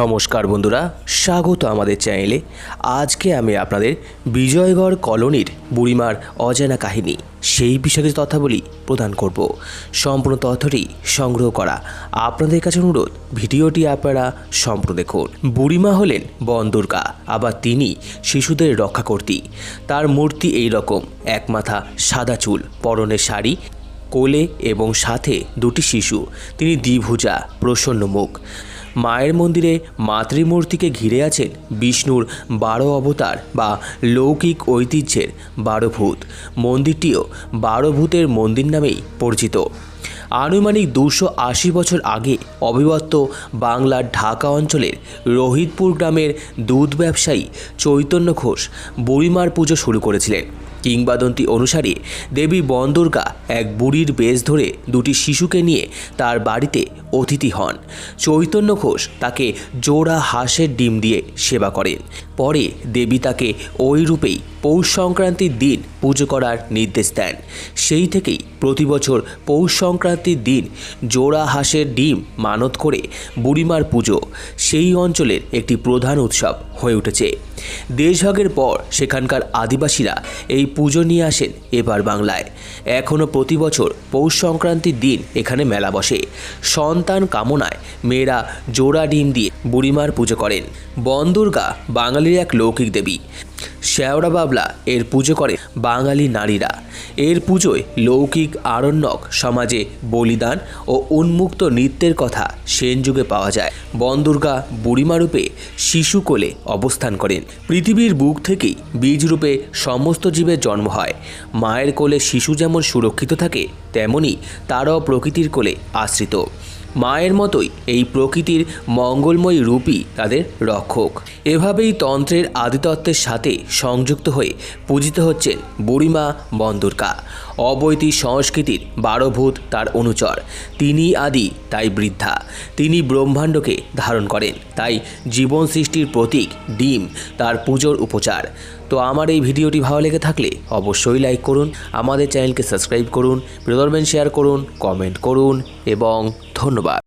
নমস্কার বন্ধুরা, স্বাগত আমাদের চ্যানেলে। আজকে আমি আপনাদের বিজয়গড় কলোনির বুড়িমার অজানা কাহিনী, সেই বিষয়ে কিছু তথ্যাবলী প্রদান করব। সম্পূর্ণ তথ্যটি সংগ্রহ করা আপনাদের কাছে অনুরোধ, ভিডিওটি আপনারা সম্পূর্ণ দেখুন। বুড়িমা হলেন বন দুর্গা, আবার তিনি শিশুদের রক্ষা করতি তার মূর্তি এই রকম এক মাথা সাদা চুল, পরনে শাড়ি, কোলে এবং সাথে দুটি শিশু। তিনি দ্বিভুজা, প্রসন্ন মুখ। মায়ের মন্দিরে মাতৃমূর্তিকে ঘিরে আছেন বিষ্ণুর বারো অবতার বা লৌকিক ঐতিহ্যের বারো ভূত। মন্দিরটিও বারো ভূতের মন্দির নামেই পরিচিত। আনুমানিক দুশো আশি বছর আগে অবিভক্ত বাংলার ঢাকা অঞ্চলের রোহিতপুর গ্রামের দুধ ব্যবসায়ী চৈতন্য ঘোষ বুড়িমার পুজো শুরু করেছিলেন। কিংবদন্তি অনুসারে দেবী বনদুর্গা এক বুড়ির বেশ ধরে দুটি শিশুকে নিয়ে তার বাড়িতে অতিথি হন। চৈতন্য ঘোষ তাকে জোড়া হাঁসের ডিম দিয়ে সেবা করেন। পরে দেবী তাকে ওই রূপেই পৌষ সংক্রান্তির দিন পুজো করার নির্দেশ দেন। সেই থেকেই প্রতি বছর পৌষ সংক্রান্তির দিন জোড়া হাঁসের ডিম মানত করে বুড়িমার পুজো সেই অঞ্চলের একটি প্রধান উৎসব হয়ে উঠেছে। দেশভাগের পর সেখানকার আদিবাসীরা এই পুজো নিয়ে আসেন এবার বাংলায়। এখনও প্রতি বছর পৌষ সংক্রান্তির দিন এখানে মেলা বসে। সন্তান কামনায় মেয়েরা জোড়া ডিম দিয়ে বুড়িমার পুজো করেন। বনদুর্গা বাঙালির এক লৌকিক দেবী। শেওড়া বাবলা এর পুজো করে বাঙালি নারীরা। এর পুজোয় লৌকিক আরণ্যক সমাজে বলিদান ও উন্মুক্ত নৃত্যের কথা সেন যুগে পাওয়া যায়। বনদুর্গা বুড়িমারূপে শিশু কোলে অবস্থান করেন। পৃথিবীর বুক থেকেই বীজরূপে সমস্ত জীবের জন্ম হয়। মায়ের কোলে শিশু যেমন সুরক্ষিত থাকে, তেমনি তারাও প্রকৃতির কোলে আশ্রিত। মায়ের মতোই এই প্রকৃতির মঙ্গলময়ী রূপই তাদের রক্ষক। এভাবেই তন্ত্রের আদিতত্ত্বের সাথে সংযুক্ত হয়ে পূজিত হচ্ছেন বুড়িমা বন্দুর্কা। অবৈতী সংস্কৃতির বারোভূত তার অনুচর। তিনি আদি, তাই বৃদ্ধা। তিনি ব্রহ্মাণ্ডকে ধারণ করেন, তাই জীবন সৃষ্টির প্রতীক ডিম, তার পুজোর উপচার। তো আমার এই ভিডিওটি ভালো লেগে থাকলে অবশ্যই লাইক করুন, আমাদের চ্যানেলকে সাবস্ক্রাইব করুন প্রিয়দর্বেন শেয়ার করুন কমেন্ট করুন, এবং ধন্যবাদ।